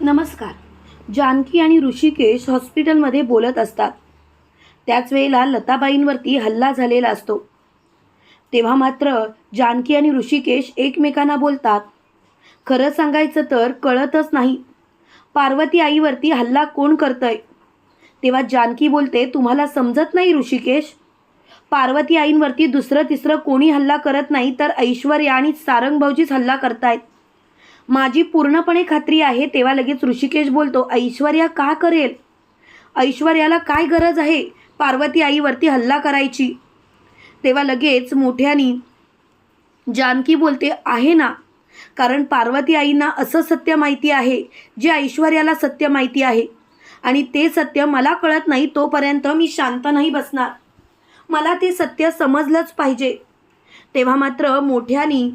नमस्कार. जानकी आणि ऋषिकेश हॉस्पिटलमध्ये बोलत असतात. त्याच वेळेला लताबाईंवरती हल्ला झालेला असतो. तेव्हा मात्र जानकी आणि ऋषिकेश एकमेकांना बोलतात. खरं सांगायचं तर कळतच नाही. पार्वती आईवरती हल्ला कोण करतंय? तेव्हा जानकी बोलते तुम्हाला समजत नाही ऋषिकेश? पार्वती आईंवरती दुसरं तिसरं कोणी हल्ला करत नाही तर ऐश्वर्या आणि सारंग भाऊजीच हल्ला करतायत. माझी पूर्णपणे खात्री आहे तेव्हा लगेच ऋषिकेश बोलतो ऐश्वर्या का करेल? ऐश्वर्याला काय गरज आहे? पार्वती आईवरती हल्ला करायची. तेव्हा लगेच मोठ्यानी जानकी बोलते आहे ना. कारण पार्वती आईंना असं सत्य माहिती आहे जे ऐश्वर्याला सत्य माहिती आहे. आणि ते सत्य मला कळत नाही तोपर्यंत मी शांत नाही बसणार. मला ते सत्य समजलंच पाहिजे. तेव्हा मात्र मोठ्यानी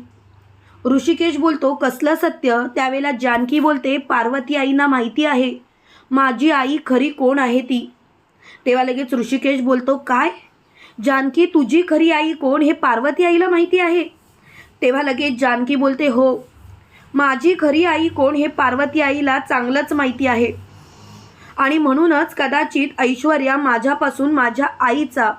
ऋषिकेश बोलतो कसलं सत्य? त्यावेळेला जानकी बोलते पार्वती आईना माहिती आहे. माझी आई खरी कोण आहे ती? तेव्हा लगेच ऋषिकेश बोलतो काय? जानकी तुझी खरी आई कोण? हे पार्वती आईला माहिती आहे. तेव्हा लगेच जानकी बोलते हो. माझी खरी आई कोण? हे पार्वती आईला चांगलंच माहिती आहे. आणि म्हणूनच कदाचित ऐश्वर्या माझ्यापासून माझ्या आईचा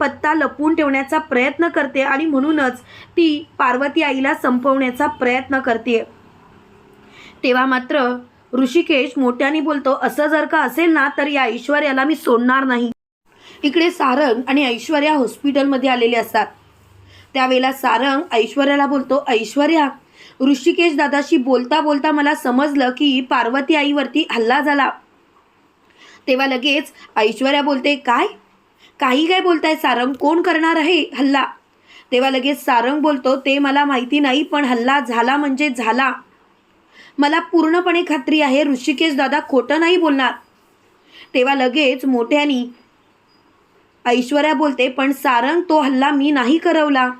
पत्ता लपवून ठेवण्याचा प्रयत्न करते आणि म्हणूनच ती पार्वती आईला संपवण्याचा प्रयत्न करते. तेव्हा मात्र ऋषिकेश मोठ्याने बोलतो असं जर का असेल ना तर या ऐश्वर्याला मी सोडणार नाही. इकडे सारंग आणि ऐश्वर्या हॉस्पिटलमध्ये आलेले असतात. त्यावेळेला सारंग ऐश्वर्याला बोलतो ऐश्वर्या ऋषिकेश दादाशी बोलता बोलता मला समजलं की पार्वती आईवरती हल्ला झाला. तेव्हा लगेच ऐश्वर्या बोलते काय? काही काय बोलताय सारंग? कोण करणार आहे हल्ला? तेव्हा लगेच सारंग बोलतो ते मला माहिती नाही पण हल्ला झाला म्हणजे झाला. मला पूर्णपणे खात्री आहे ऋषिकेश दादा खोटं नाही बोलणार. तेव्हा लगेच मोठ्यानी ऐश्वर्या बोलते पण सारंग तो हल्ला मी नाही करवला.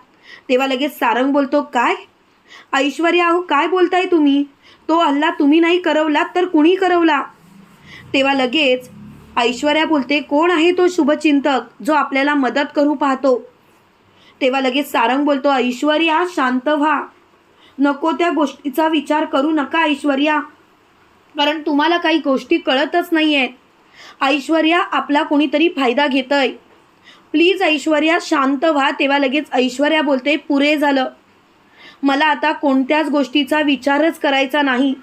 तेव्हा लगेच सारंग बोलतो काय? ऐश्वर्या अहो काय बोलताय तुम्ही? तो हल्ला तुम्ही नाही करवला तर कुणी करवला? तेव्हा लगेच ऐश्वर्या बोलते कोण आहे तो शुभचिंतक जो आपल्याला मदत करू पाहतो? तेव्हा लगेच सारंग बोलतो ऐश्वर्या शांत व्हा. नको त्या गोष्टीचा विचार करू नका ऐश्वर्या. कारण तुम्हाला काही गोष्टी कळतच नाही आहेत ऐश्वर्या आपला कोणीतरी फायदा घेतय. प्लीज ऐश्वर्या शांत व्हा. तेव्हा लगेच ऐश्वर्या बोलते पुरे झालं. मला आता कोणत्याच गोष्टीचा विचारच करायचा नाही.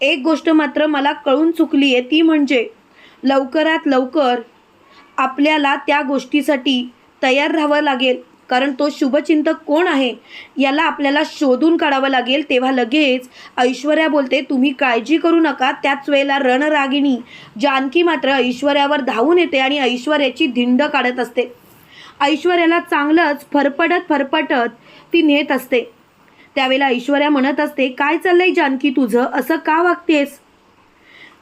एक गोष्ट मात्र मला कळून चुकली आहे ती म्हणजे लवकरात लवकर आपल्याला त्या गोष्टीसाठी तयार राहावं लागेल. कारण तो शुभचिंतक कोण आहे याला आपल्याला शोधून काढावं लागेल. तेव्हा लगेच ऐश्वर्या बोलते तुम्ही काळजी करू नका. त्याच वेळेला रणरागिणी जानकी मात्र ऐश्वर्यावर धावून येते आणि ऐश्वर्याची धिंड काढत असते. ऐश्वर्याला चांगलंच फरफडत फरफटत ती नेत असते. त्यावेळेला ऐश्वर्या म्हणत असते काय चाललंय जानकी तुझं? असं का वागतेस?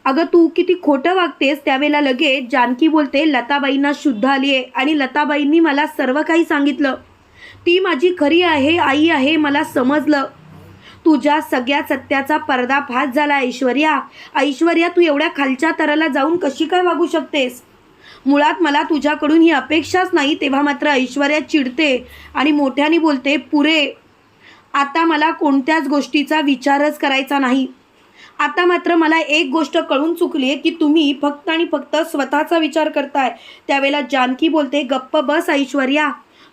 अगं तू किती खोटं वागतेस त्यावेळेला लगेच जानकी बोलते लताबाईंना शुद्ध आली आहे आणि लताबाईंनी मला सर्व काही सांगितलं. ती माझी खरी आहे आई आहे मला समजलं. तुझ्या सगळ्या सत्याचा पर्दाफाश झाला ऐश्वर्या. ऐश्वर्या तू एवढ्या खालच्या तराला जाऊन कशी काय वागू शकतेस? मुळात मला तुझ्याकडून ही अपेक्षाच नाही तेव्हा मात्र ऐश्वर्या चिडते आणि मोठ्याने बोलते पुरे आता मला कोणत्याच गोष्टीचा विचारच करायचा नाही. आता मात्र मला एक गोष्ट कळून चुकली आहे की तुम्ही फक्त आणि फक्त स्वतःचा विचार करताय. त्यावेळेला जानकी बोलते गप्प बस ऐश्वर्या.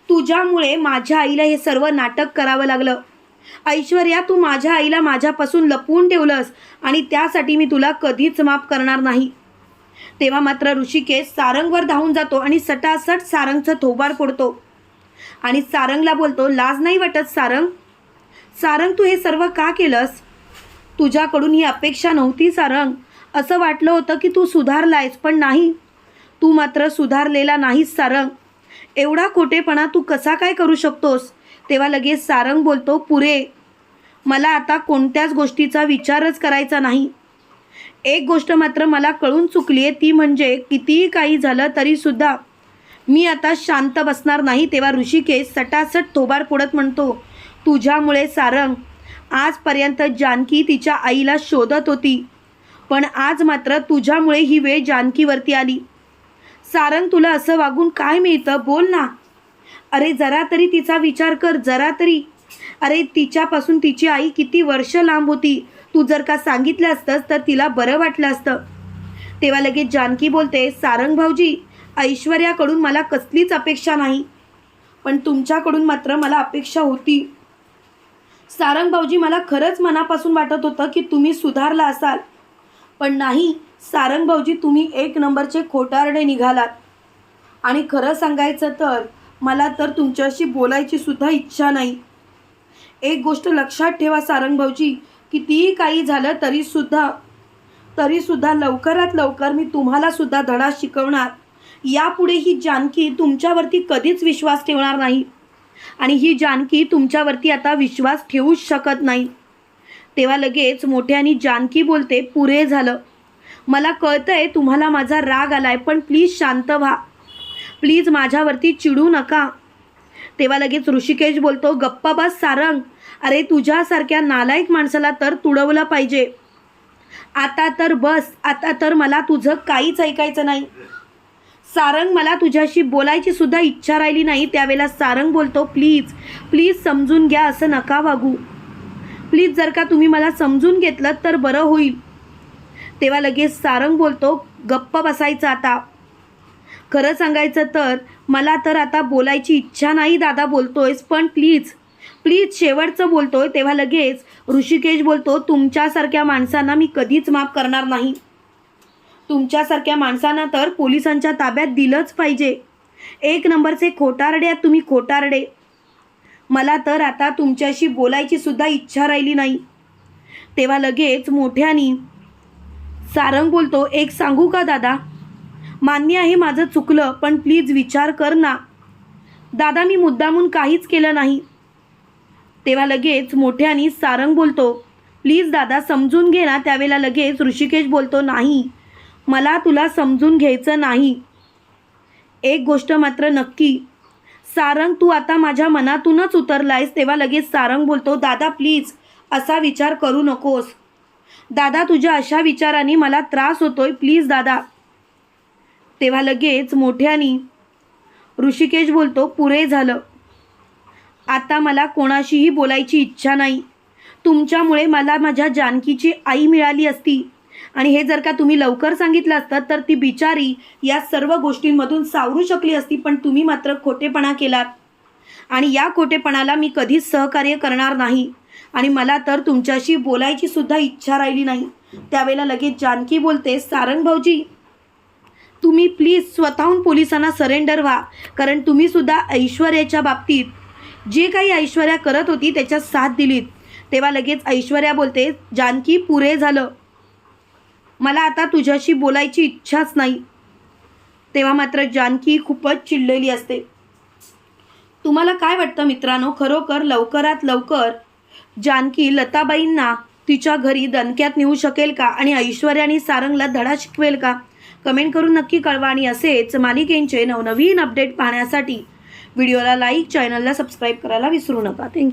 तुझ्यामुळे माझ्या आईला हे सर्व नाटक करावं लागलं. ऐश्वर्या तू माझ्या आईला माझ्यापासून लपवून ठेवलंस आणि त्यासाठी मी तुला कधीच माफ करणार नाही. तेव्हा मात्र ऋषिकेश सारंगवर धावून जातो आणि सटासट सारंगचं थोबार फोडतो. आणि सारंगला बोलतो लाज नाही वाटत सारंग? सारंग तू हे सर्व का केलंस? तुझ्याकडून ही अपेक्षा नव्हती सारंग. असं वाटलं होतं की तू सुधारलायस पण नाही. तू मात्र सुधारलेला नाहीस सारंग. एवढा खोटेपणा तू कसा काय करू शकतोस? तेव्हा लगेच सारंग बोलतो पुरे मला आता कोणत्याच गोष्टीचा विचारच करायचा नाही. एक गोष्ट मात्र मला कळून चुकली आहे ती म्हणजे कितीही काही झालं तरीसुद्धा मी आता शांत बसणार नाही. तेव्हा ऋषिकेश सटासट थोबार फोडत म्हणतो तुझ्यामुळे सारंग आजपर्यंत जानकी तिच्या आईला शोधत होती. पण आज मात्र तुझ्यामुळे ही वेळ जानकीवरती आली. सारंग तुला असं वागून काय मिळतं? बोल ना. अरे जरा तरी तिचा विचार कर जरा तरी. अरे तिच्यापासून तिची आई किती वर्ष लांब होती. तू जर का सांगितलं असतंस तर तिला बरं वाटलं असतं. तेव्हा लगेच जानकी बोलते सारंग भाऊजी ऐश्वर्याकडून मला कसलीच अपेक्षा नाही. पण तुमच्याकडून मात्र मला अपेक्षा होती. सारंग भाऊजी मला खरंच मनापासून वाटत होतं की तुम्ही सुधारला असाल. पण नाही सारंग भाऊजी तुम्ही एक नंबरचे खोटारडे निघालात. आणि खरं सांगायचं तर मला तर तुमच्याशी बोलायची सुद्धा इच्छा नाही. एक गोष्ट लक्षात ठेवा सारंग भाऊजी कितीही काही झालं तरीसुद्धा तरीसुद्धा लवकरात लवकर मी तुम्हालासुद्धा धडा शिकवणार. यापुढे ही जानकी तुमच्यावरती कधीच विश्वास ठेवणार नाही. आणि ही जानकी तुमच्यावरती आता विश्वास ठेवूच शकत नाही. तेव्हा लगेच मोठ्यानी जानकी बोलते पुरे झालं. मला कळतंय तुम्हाला माझा राग आलाय पण प्लीज शांत व्हा. प्लीज माझ्यावरती चिडू नका. तेव्हा लगेच ऋषिकेश बोलतो गप्पा बस सारंग. अरे तुझ्यासारख्या नालायक माणसाला तर तुडवलं पाहिजे. आता तर बस आता तर मला तुझं काहीच ऐकायचं नाही. सारंग मला तुझ्याशी बोलायची सुद्धा इच्छा राहिली नाही. त्यावेळेला सारंग बोलतो प्लीज प्लीज समजून घ्या असं नका वागू. प्लीज जर का तुम्ही मला समजून घेतलं तर बरं होईल. तेव्हा लगेच सारंग बोलतो गप्प बसायचं आता. खरं सांगायचं तर मला तर आता बोलायची इच्छा नाही दादा बोलतोयस पण प्लीज प्लीज शेवटचं बोलतोय. तेव्हा लगेच ऋषिकेश बोलतो तुमच्यासारख्या माणसांना मी कधीच माफ करणार नाही. तुमच्यासारख्या माणसांना तर पोलिसांच्या ताब्यात दिलंच पाहिजे. एक नंबरचे खोटारडे आहेत तुम्ही खोटारडे. मला तर आता तुमच्याशी बोलायची सुद्धा इच्छा राहिली नाही. तेव्हा लगेच मोठ्यानी सारंग बोलतो एक सांगू का दादा? मान्य आहे माझं चुकलं पण प्लीज विचार कर ना. दादा मी मुद्दामून काहीच केलं नाही. तेव्हा लगेच मोठ्यानी सारंग बोलतो प्लीज दादा समजून घे ना. त्यावेळेला लगेच ऋषिकेश बोलतो नाही मला तुला समजून घ्यायचं नाही. एक गोष्ट मात्र नक्की. सारंग तू आता माझ्या मनातूनच उतरलायस तेव्हा लगेच सारंग बोलतो दादा प्लीज असा विचार करू नकोस. दादा तुझ्या अशा विचाराने मला त्रास होतोय प्लीज दादा. तेव्हा लगेच मोठ्यानी ऋषिकेश बोलतो पुरे झालं. आता मला कोणाशीही बोलायची इच्छा नाही. तुमच्यामुळे मला माझ्या जानकीची आई मिळाली असती. आणि हे जर का तुम्ही लवकर सांगितलं असतं तर ती बिचारी या सर्व गोष्टींमधून सावरू शकली असती पण तुम्ही मात्र खोटेपणा केलात. आणि या खोटेपणाला मी कधीच सहकार्य करणार नाही. आणि मला तर तुमच्याशी बोलायची सुद्धा इच्छा राहिली नाही. त्यावेळेला लगेच जानकी बोलते सारंग भाऊजी तुम्ही प्लीज स्वतःहून पोलिसांना सरेंडर व्हा. कारण तुम्ही सुद्धा ऐश्वर्याच्या बाबतीत जे काही ऐश्वर्या करत होती त्याच्यात साथ दिलीत. तेव्हा लगेच ऐश्वर्या बोलते जानकी पुरे झालं. मला आता तुझ्याशी बोलायची इच्छाच नाही. तेव्हा मात्र जानकी खूपच चिडलेली असते. तुम्हाला काय वाटतं मित्रांनो? खरोखर लवकरात लवकर जानकी लताबाईंना तिच्या घरी दणक्यात नेऊ शकेल का? आणि ऐश्वर्या आणि सारंगला धडा शिकवेल का? कमेंट करून नक्की कळवा. आणि असेच मालिकेंचे नवनवीन अपडेट पाहण्यासाठी व्हिडिओला लाईक चॅनलला सबस्क्राईब करायला विसरू नका. थँक्यू